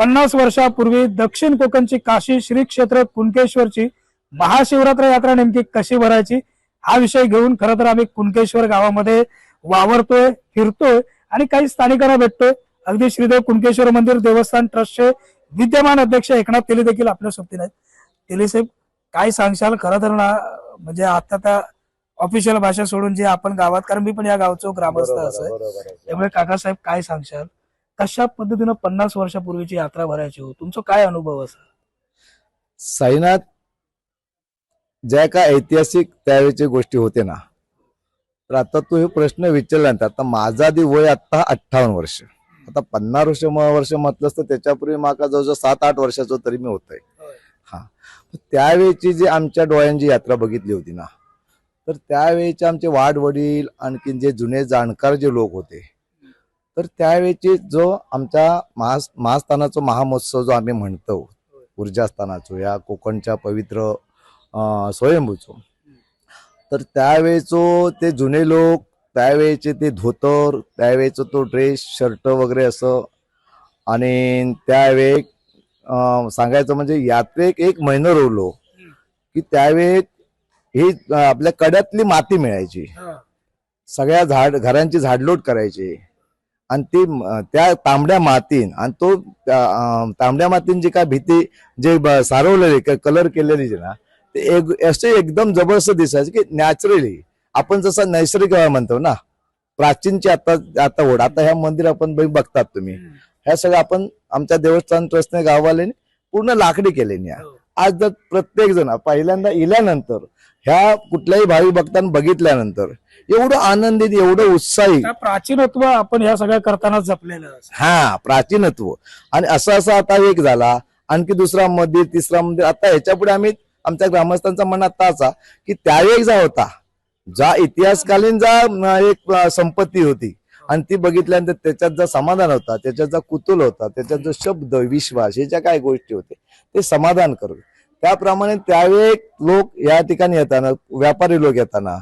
पन्नास वर्षापूर्वी दक्षिण कोकणची काशी श्री क्षेत्र कुणकेश्वरची महाशिवरात्र यात्रा नेमकी कशी भरायची? हा विषय घेऊन खरं तर आम्ही कुणकेश्वर गावामध्ये वावरतोय फिरतोय आणि काही स्थानिकांना भेटतोय. अगदी श्रीदेव कुणकेश्वर मंदिर देवस्थान ट्रस्टचे विद्यमान अध्यक्ष एकनाथ तेली देखील आपल्या आहेत. तेली साहेब काय सांगशाल? खरं तर ना म्हणजे आता त्या ऑफिशियल भाषा सोडून जे आपण गावात कारण मी पण या गावचो ग्रामस्थ असं. त्यामुळे काकासाहेब काय सांगशाल? कशा पद्धतीनं पन्नास वर्षापूर्वीची यात्रा भरायची हो? तुमचा काय अनुभव असा? साईनाथ ज्या का ऐतिहासिक त्यावेळेची गोष्टी होते ना तर आता तू हे प्रश्न विचारल्यानंतर आता माझा आधी वय आता अठ्ठावन्न वर्ष. आता पन्नास वर्ष वर्ष म्हटलंस तर त्याच्यापूर्वी माका जवळजवळ सात आठ वर्षाचं तरी मी होतोय. होय. हा. त्यावेळेची जी आमच्या डोळ्यांची यात्रा बघितली होती ना तर त्यावेळेचे आमचे वाड वडील आणखीन जे जुने जाणकार जे लोक होते तर त्यावेळेचे जो आमच्या महा महास्थानाचा महामहोत्सव जो आम्ही म्हणतो ऊर्जास्थानाचो या कोकणच्या पवित्र स्वयंभूचो तर त्यावेळेचो ते जुने लोक त्यावेळेचे ते धोतर त्यावेळेचं तो ड्रेस शर्ट वगैरे असं आणि त्यावेळी अं, सांगायचं म्हणजे यात्रेक एक महिना रोवलो की त्यावेळी ही आपल्या कड्यातली माती मिळायची. सगळ्या झाड घरांची झाडलोट करायची. आणि ती त्या तांबड्या मातीन आणि तो तांबड्या मातीन जी काय भीती जे सारवलेली कलर केलेली जी ना ते एक असे एकदम जबरदस्त दिसायचे की नॅचरली आपण जसं नैसर्गिक म्हणतो ना प्राचीनची आता आता ओढ आता ह्या मंदिर आपण बघ- बघतात तुम्ही. ह्या सगळं आपण आमच्या देवस्थान ट्रस्टने गाववाले पूर्ण लाकडी केले हो. आज जर प्रत्येक जण पहिल्यांदा इल्यानंतर ह्या कुठल्याही भावी भक्तांना बघितल्यानंतर एवढं आनंदित एवढं उत्साही. त्या प्राचीनत्व आपण ह्या सगळ्या करताना जपलेलं. हा प्राचीनत्व. आणि असं असं आता एक झाला. आणखी दुसरा मंदिर तिसरा मंदिर आता ह्याच्या पुढे आम्ही आमच्या ग्रामस्थांचा म्हणणं आता असा की त्यावेळी जा होता. जा इतिहासकालीन जा एक संपत्ती होती आणि ती बघितल्यानंतर त्याच्यात जो समाधान होता त्याच्यात जो कुतूल होता त्याच्यात जो शब्द विश्वास हे ज्या काय गोष्टी होते ते समाधान करू त्याप्रमाणे त्यावेळी लोक या ठिकाणी येताना व्यापारी लोक येताना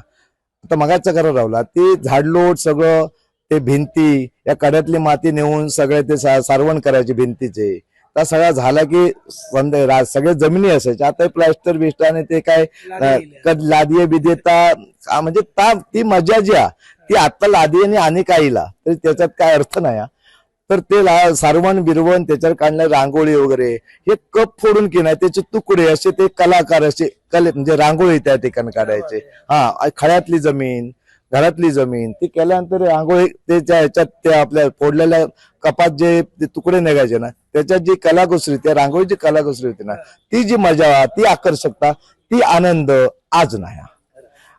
आता मगाचा करा रावला ते झाडलोट सगळं ते भिंती या कड्यातली माती नेऊन सगळे ते सारवण करायचे भिंतीचे. त्या सगळा झाला की संध्या- सगळे जमिनी असायचे. आता प्लास्टर बिस्टर आणि ते काय कद लादिये बिदेता म्हणजे ता ती मजा जी आहे ती आता लादी आणि आणि काहीला. तरी त्याच्यात काय अर्थ नाही. तर ते सारवण बिरवण त्याच्यावर काढणारी रांगोळी वगैरे हे कप फोडून की नाही त्याचे तुकडे असे ते कलाकार असे कले म्हणजे रांगोळी त्या ठिकाणी काढायचे. हा खळ्यातली जमीन घरातली जमीन ती केल्यानंतर रांगोळी ते त्या ह्याच्यात ते आपल्या फोडलेल्या कपात जे ते तुकडे निघायचे ना त्याच्यात जी कलाकुसरी त्या रांगोळीची कलाकुसरी होती ना ती जी मजा ती आकर्षकता ती आनंद आज नाही.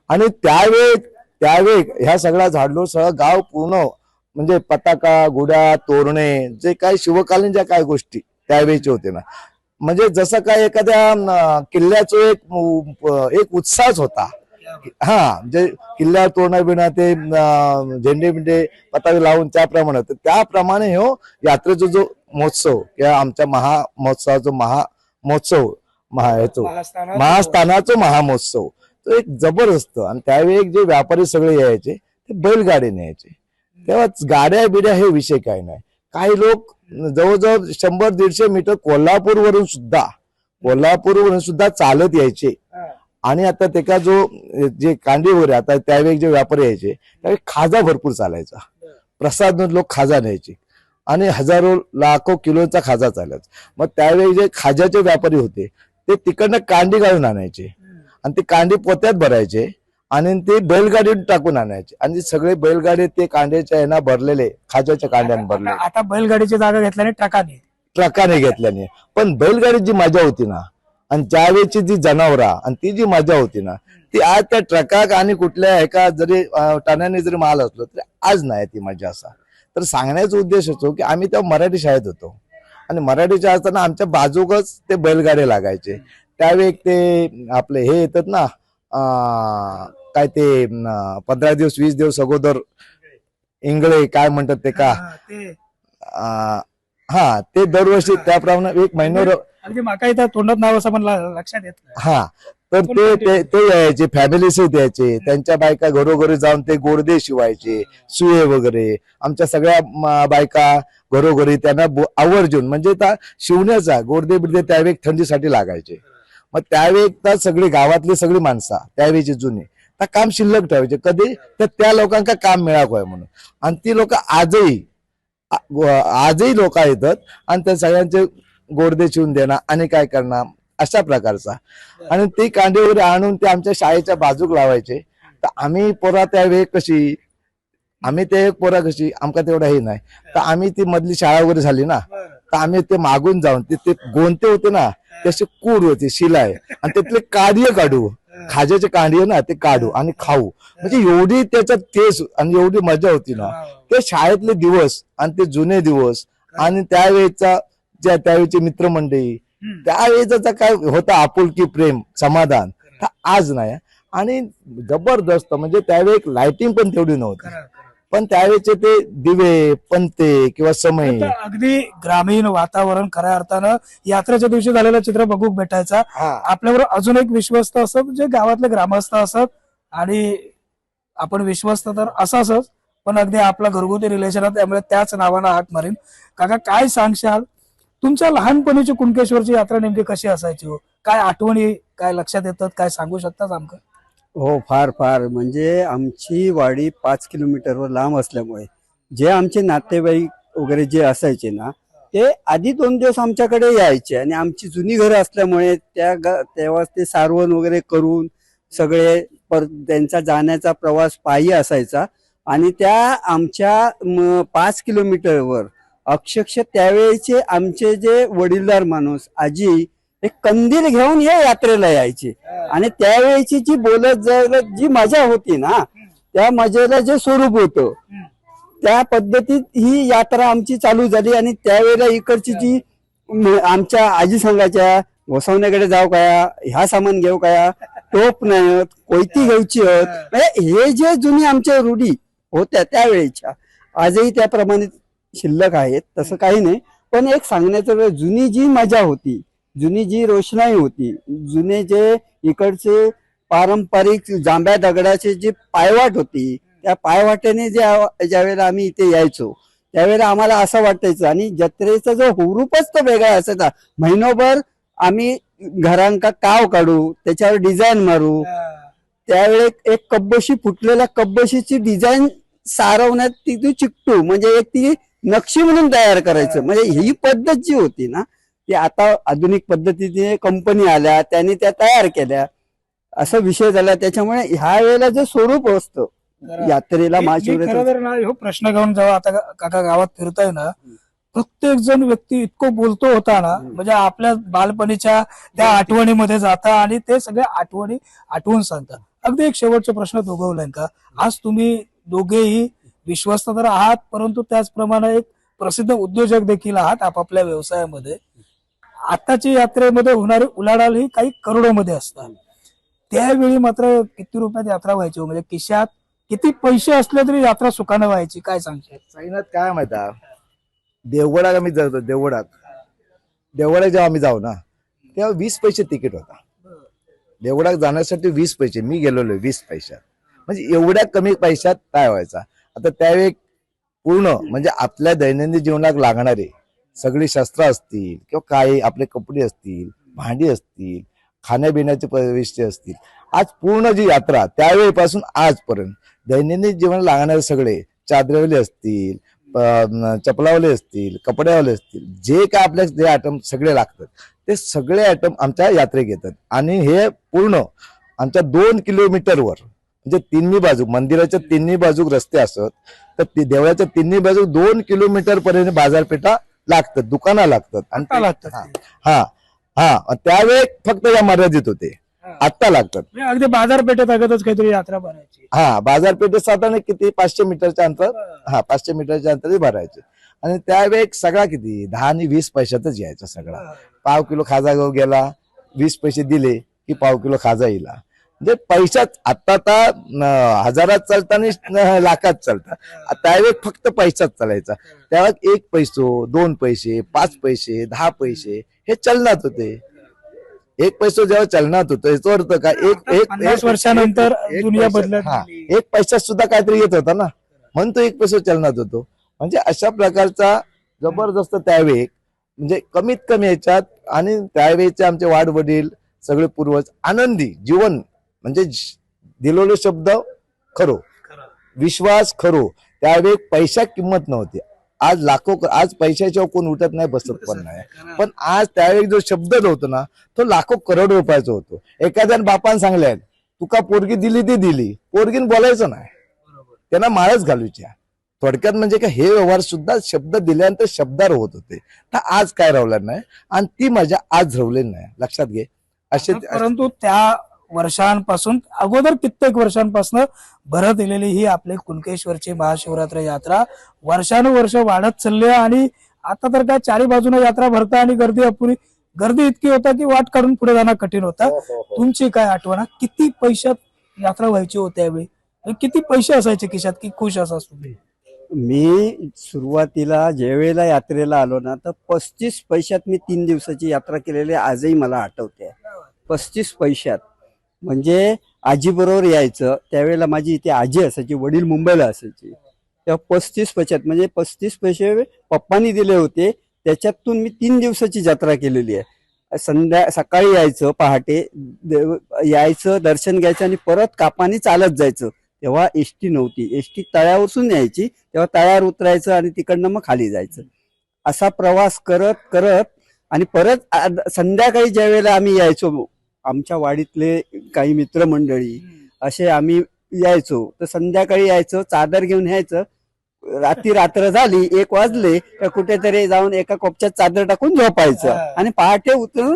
आणि त्यावेळी त्यावेळी ह्या सगळ्या झाडलो सगळं गाव पूर्ण म्हणजे पताका गुड्या तोरणे जे काही शिवकालीन ज्या काय गोष्टी त्यावेळीचे होते ना. म्हणजे जसं काय एखाद्या किल्ल्याचं एक एक उत्साहच होता. हा म्हणजे किल्ल्यावर तोरणा बिणा ते झेंडे बिंडे पताके लावून त्याप्रमाणे. तर त्याप्रमाणे हो यात्रेचा जो महोत्सव किंवा आमच्या महा महोत्सवाचा महा महोत्सव महा ह्याचो महास्थानाचा महामहोत्सव तो एक जबरदस्त आणि त्यावेळी जे व्यापारी सगळे यायचे ते बैलगाडीने यायचे. तेव्हा गाड्या बिड्या हे विषय काय नाही. काही लोक जवळजवळ शंभर दीडशे मीटर कोल्हापूर वरून सुद्धा कोल्हापूर वरून सुद्धा चालत यायचे. आणि आता त्याचा जो जे कांडी वगैरे आता त्यावेळी जे व्यापारी यायचे त्यावेळी खाजा भरपूर चालायचा. प्रसाद लोक खाजा न्यायचे. आणि हजारो लाखो किलोचा खाजा चालायचा. मग त्यावेळी जे खाजाचे व्यापारी होते ते तिकडनं कांडी घालून आणायचे. आणि ते कांडी पोत्यात भरायचे. आणि ते बैलगाडीत टाकून आणायचे. आणि सगळे बैलगाडी ते कांड्याच्या यांना भरलेले खाजाच्या कांड्याने भरले आता आता बैलगाडीची जागा घेतल्याने ट्रकाने. ट्रकाने घेतल्याने. पण बैलगाडीत जी मजा होती ना आणि त्यावेळेची जी जनावरा आणि ती जी मजा होती ना ती आज त्या ट्रकाक आणि कुठल्या एका जरी अं, टाण्याने जरी माल असलो तरी आज नाही ती मजा असा. तर सांगण्याचा उद्देश होतो की आम्ही त्या मराठी शाळेत होतो. आणि मराठी शाळेत असताना आमच्या बाजूकच ते बैलगाडे लागायचे. त्यावेळी ते आपले हे येतात ना अं, काय ते पंधरा दिवस वीस दिवस अगोदर इंगळे काय म्हणतात ते का? हा, ते. दरवर्षी त्याप्रमाणे एक महिन्यावर अगदी माका इथं तोंडात नाव असं पण ल- लक्षात येत हा तर ते ते यायचे फॅमिली सहित यायचे त्यांच्या बायका घरोघरी जाऊन ते गोडदे शिवायचे सुये वगैरे. आमच्या सगळ्या बायका घरोघरी त्यांना आवर्जून म्हणजे त्या शिवण्याचा गोडदे बिडदे त्यावेळी थंडीसाठी लागायचे. मग त्यावेळी सगळी गावातली सगळी माणसं त्यावेळीची जुनी. तर काम शिल्लक ठेवायचे. कधी? तर त्या लोकांका काम मिळावं म्हणून. आणि ती लोक आजही आजही लोक येतात आणि त्या सगळ्यांचे गोडदे शिवून देणार आणि काय करणार अशा प्रकारचा. आणि ती कांडी वगैरे आणून ते आमच्या शाळेच्या बाजूक लावायचे. तर आम्ही पोरा त्यावेळी कशी आम्ही ते पोरा कशी आमका तेवढा हे नाही. तर आम्ही ती मधली शाळा वगैरे झाली ना तर आम्ही ते मागून जाऊन ते गोंते होते ना त्याचे कूड होते शिलाय. आणि त्यातले कार्य काढू. खाज्याचे कांडी ना ते काढू आणि खाऊ. म्हणजे एवढी त्याच्यात तेच आणि एवढी मजा होती ना. ते शाळेतले दिवस आणि ते जुने दिवस आणि त्यावेळेचा ज्या त्यावेळेची मित्रमंडळी त्यावेळेचा काय होता आपुलकी प्रेम समाधान? आज नाही. आणि जबरदस्त म्हणजे त्यावेळी एक लाइटिंग पण तेवढी नव्हती. पण त्यावेळेचे ते दिवे पंते किंवा समय. अगदी ग्रामीण वातावरण खऱ्या अर्थानं यात्रेच्या दिवशी झालेलं चित्र बघूक भेटायचा. हा. आपल्यावर अजून एक विश्वस्त असत जे गावातले ग्रामस्थ असत आणि आपण विश्वस्त तर असाच पण अगदी आपला घरगुती रिलेशन आहे त्यामुळे त्याच नावानं हाक मारीन. काका काय सांगशाल? तुमच्या लहानपणीची कुणकेश्वरची यात्रा नेमकी कशी असायची हो? काय आठवणी काय लक्षात येतात? काय सांगू शकतात आमका हो फार फार. म्हणजे आमची वाडी पाच किलोमीटरवर लांब असल्यामुळे जे आमचे नातेवाईक वगैरे जे असायचे ना ते आधी दोन दिवस आमच्याकडे यायचे आणि आमची जुनी घरं असल्यामुळे त्या ग- तेव्हा ते सारवण वगैरे करून सगळे पर त्यांचा जाण्याचा प्रवास पायी असायचा. आणि त्या आमच्या पाच किलोमीटरवर अक्षरशः त्यावेळेचे आमचे जे वडीलदार माणूस आजी एक कंदील घेऊन या यात्रेला यायचे. आणि त्यावेळेची जी बोलत जायला जी मजा होती ना त्या मजेला जे स्वरूप होतं त्या पद्धतीत ही यात्रा आमची चालू झाली आणि त्यावेळेला इकडची जी आमच्या आजी सांगायच्या वसवण्याकडे जाऊ काय ह्या सामान घेऊ काय टोप नाही कोयती घेऊची आहेत म्हणजे हे जे जुनी आमच्या रूढी होत्या त्यावेळेच्या आजही त्याप्रमाणे शिल्लक आहेत तसं काही नाही. पण एक सांगण्याचं जुनी जी मजा होती जुनी जी रोषणाई होती जुने जे इकडचे पारंपरिक जांभ्या दगडाचे जी पायवाट होती त्या पायवाटेने जे ज्यावेळेला आम्ही इथे यायचो त्यावेळेला आम्हाला असं वाटायचं आणि जत्रेचा जो हुरूपच तो वेगळा असायचा. महिनोभर आम्ही घरांका काव काढू त्याच्यावर डिझाईन मारू. त्यावेळी एक कब्बशी फुटलेल्या कब्बशीची डिझाईन सारवण्यात ती ती चिकटू म्हणजे एक ती नक्षी म्हणून तयार करायचं. म्हणजे ही पद्धत जी होती ना ती आता आधुनिक पद्धतीने कंपनी आल्या त्यांनी त्या तयार केल्या. असा विषय झाला. त्याच्यामुळे ह्या वेळेला जे स्वरूप असतं यात्रेला महाशिवरात्र ह्यो प्रश्न घेऊन जेव्हा आता का- काका गावात फिरताय ना प्रत्येक जण व्यक्ती इतकं बोलतो होता ना म्हणजे आपल्या बालपणीच्या त्या आठवणीमध्ये जाता आणि ते सगळ्या आठवणी आठवून सांगता अगदी एक शेवटचा प्रश्न दोघवलाय का? आज तुम्ही दोघेही विश्वस्त तर आहात परंतु त्याचप्रमाणे एक प्रसिद्ध उद्योजक देखील आहात आपापल्या व्यवसायामध्ये. आताची यात्रेमध्ये होणारी उलाढाल ही काही करोडोमध्ये असतात. त्यावेळी मात्र किती रुपयात यात्रा व्हायची हो? म्हणजे किशात किती पैसे असले तरी यात्रा सुखानं व्हायची काय सांगशील? साईनाथ काय माहिती आहे? आम्ही जातो देवगडात. देवगडात जेव्हा आम्ही जाऊ ना तेव्हा वीस पैसे तिकीट होता. देवगडात जाण्यासाठी वीस पैसे मी गेलेलो वीस पैशात. म्हणजे एवढ्या कमी पैशात काय व्हायचा? आता त्यावेळी पूर्ण म्हणजे आपल्या दैनंदिन जीवनात लागणारे सगळी शस्त्र असतील किंवा काही आपले कपडे असतील भांडी असतील खाण्यापिण्याचे प्रविष्टी असतील. आज पूर्ण जी यात्रा त्यावेळीपासून आजपर्यंत दैनंदिन जीवन लागणारे सगळे चादरवले असतील चपलावले असतील कपड्यावाले असतील जे काय आपल्या जे आयटम सगळे लागतात ते सगळे आयटम आमच्या यात्रेत येतात. आणि हे पूर्ण आमच्या दोन किलोमीटरवर म्हणजे तिन्ही बाजू मंदिराच्या तिन्ही बाजू रस्ते असत तर ते देवळाच्या तिन्ही बाजू दोन किलोमीटर पर्यंत बाजारपेठा लागतात दुकानं लागतात. आणि लागतात हा. हा. त्यावेळी फक्त या मर्यादित होते. आत्ता लागतात. अगदी बाजारपेठेत अगतच काहीतरी यात्रा भरायची. हा. बाजारपेठेत साधारण किती? पाचशे मीटरच्या अंतर हा पाचशे मीटरच्या अंतरी भरायचे. आणि त्यावेळी सागळा किती? दहा आणि वीस पैशातच यायचा सगळा. पाव किलो खाजा गेला वीस पैसे दिले की पाव किलो खाजा येईला म्हणजे पैशात आता आता हजारात चालता आणि न, लाखात चालता. आ- त्यावेळी फक्त पैसाच चालायचा. त्यावेळी एक पैसो दोन पैसे पाच पैसे दहा पैसे हे चलनात होते. एक पैसा जेव्हा चलनात होतो याचा अर्थ काय? एक एक वर्षानंतर हा. एक पैसा सुद्धा काहीतरी येत होता ना? म्हणून तो एक पैसा चलनात होतो. म्हणजे अशा प्रकारचा जबरदस्त त्यावेळी म्हणजे कमीत कमी याच्यात आणि त्यावेळेचे आमचे वाढ वडील सगळे पूर्वज आनंदी जीवन म्हणजे दिलेले शब्द खरो. विश्वास खरो. त्यावेळी पैशा किंमत नव्हती. आज लाखो आज पैशाच्यावर कोण उठत नाही बसत पण नाही. पण आज त्यावेळी जो शब्द होतो ना तो लाखो करोड रुपयाचा होतो. एखाद्या बापान सांगल्यात तुका पोरगी दिली ती दिली. पोरगीन बोलायचं नाही. त्यांना माळच घालूच्या थोडक्यात म्हणजे का हे व्यवहार सुद्धा शब्द दिल्यानंतर शब्दार होत होते. तर आज काय रावलं नाही आणि ती मजा आज रावलेली नाही. लक्षात घे. असे परंतु त्या वर्षांपासून अगोदर कित्येक वर्षांपासून भरत येलेली ही आपली कुणकेश्वरची महाशिवरात्र यात्रा. वर्षानुवर्ष वाढत चालली आणि आता तर काय चारी बाजूने यात्रा भरता आणि गर्दी अपुरी गर्दी इतकी होता की वाट काढून पुढे जाणं कठीण होता. तुमची काय आठवण? किती पैशात यात्रा व्हायची होती यावेळी किती पैसे असायचे खिशात? की खुश असाच तुम्ही? मी सुरुवातीला ज्या वेळेला यात्रेला आलो ना तर पस्तीस पैशात मी तीन दिवसाची यात्रा केलेली आजही मला आठवते. पस्तीस पैशात. म्हणजे आजीबरोबर यायचं त्यावेळेला माझी इथे आजी असायची वडील मुंबईला असायची. तेव्हा पस्तीस पैशात म्हणजे पस्तीस पैसे पप्पानी दिले होते. त्याच्यातून मी तीन दिवसाची जत्रा केलेली आहे. संध्या सकाळी यायचं पहाटे देव- यायचं दर्शन घ्यायचं आणि परत कापानी चालत जायचं. तेव्हा एसटी नव्हती. एसटी तळ्यावरसून यायची तेव्हा तळ्यावर उतरायचं आणि तिकडनं मग खाली जायचं. असा प्रवास करत करत आणि परत संध्याकाळी ज्या वेळेला आम्ही यायचो आमच्या वाडीतले काही मित्रमंडळी असे आम्ही यायचो. तर संध्याकाळी यायचो चादर घेऊन यायचं. रात्री रात्र झाली एक वाजले तर कुठेतरी जाऊन एका कोपच्यात चादर टाकून झोपायचं. आणि पहाटे उतरून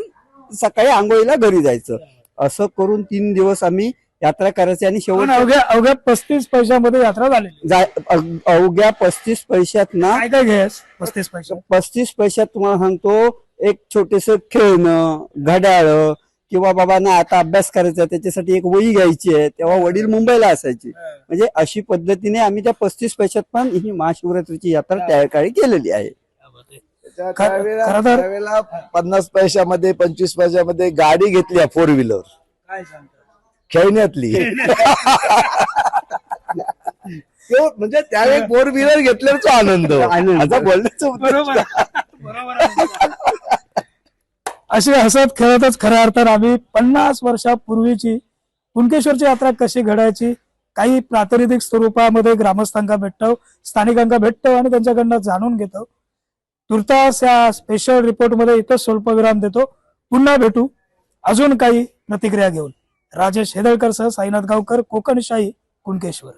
सकाळी आंघोळीला घरी जायचं. असं करून तीन दिवस आम्ही यात्रा करायची आणि शेवट अवघ्या अवघ्या पस्तीस पैशामध्ये यात्रा अव- अवघ्या पस्तीस पैशात ना काय काय घ्यायच पस्तीस पैसे. पस्तीस पैशात तुम्हाला सांगतो एक छोटेस खेळणं घड्याळ किंवा बाबा ना आता अभ्यास करायचा त्याच्यासाठी एक वही घ्यायची आहे. तेव्हा वडील मुंबईला असायचे. म्हणजे अशी पद्धतीने आम्ही त्या पस्तीस पैशात पण ही महाशिवरात्रीची यात्रा त्या काळी केलेली आहे. त्यावेळेला पन्नास पैशामध्ये पंचवीस पैशामध्ये गाडी घेतली फोर व्हीलर काय खेळण्यातली. म्हणजे त्यावेळी फोर व्हीलर घेतल्याचा आनंद. बोलण्याचं बरोबर. असे हसत खेळतच खऱ्या अर्थानं आम्ही पन्नास वर्षापूर्वीची कुणकेश्वरची यात्रा कशी घडायची काही प्रातिनिधिक स्वरूपामध्ये ग्रामस्थांना भेटतो स्थानिकांना भेटतो आणि त्यांच्याकडनं जाणून घेतो. तुर्तास या स्पेशल रिपोर्टमध्ये इथं स्वल्पविराम देतो. पुन्हा भेटू. अजून काही प्रतिक्रिया घेऊन. राजेश हेदळकर सह साईनाथ गावकर कोकणशाही कुणकेश्वर.